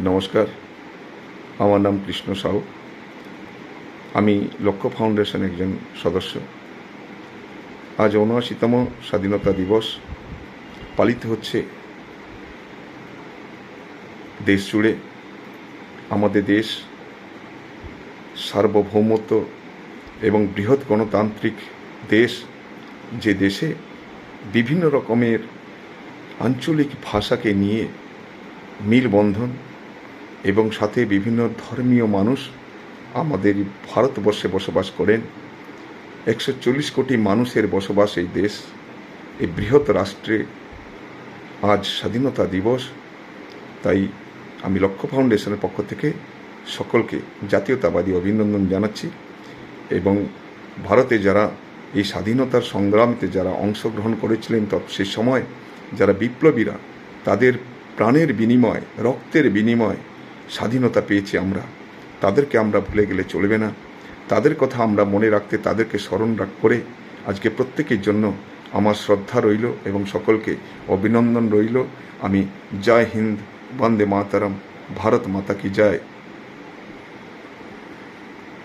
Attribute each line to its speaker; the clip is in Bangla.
Speaker 1: নমস্কার। আমার নাম কৃষ্ণ সাউ। আমি লক্ষ্য ফাউন্ডেশন একজন সদস্য। আজ উনআশিতম স্বাধীনতা দিবস। পালিত হচ্ছে দেশ জুড়ে। আমাদের দেশ সার্বভৌমত্ব এবং বৃহৎ গণতান্ত্রিক দেশ। যে দেশে বিভিন্ন রকমের আঞ্চলিক ভাষাকে নিয়ে মিলবন্ধন এবং সাথে বিভিন্ন ধর্মীয় মানুষ আমাদের ভারতবর্ষে বসবাস করেন। একশো চল্লিশ কোটি মানুষের বসবাস এই দেশ। এই বৃহৎ রাষ্ট্রে আজ স্বাধীনতা দিবস। তাই আমি লক্ষ্য ফাউন্ডেশনের পক্ষ থেকে সকলকে জাতীয়তাবাদী অভিনন্দন জানাচ্ছি এবং ভারতে যারা এই স্বাধীনতার সংগ্রামতে যারা অংশগ্রহণ করেছিলেন তৎ সে সময় যারা বিপ্লবীরা, তাদের প্রাণের বিনিময়, রক্তের বিনিময় স্বাধীনতা পেয়েছি আমরা। তাদেরকে আমরা ভুলে গেলে চলবে না। তাদের কথা আমরা মনে রাখতে তাদেরকে স্মরণ রাখ, করে আজকে প্রত্যেকের জন্য আমার শ্রদ্ধা রইল এবং সকলকে অভিনন্দন রইল। আমি জয় হিন্দ, বন্দে মাতারাম, ভারত মাতা কি জয়।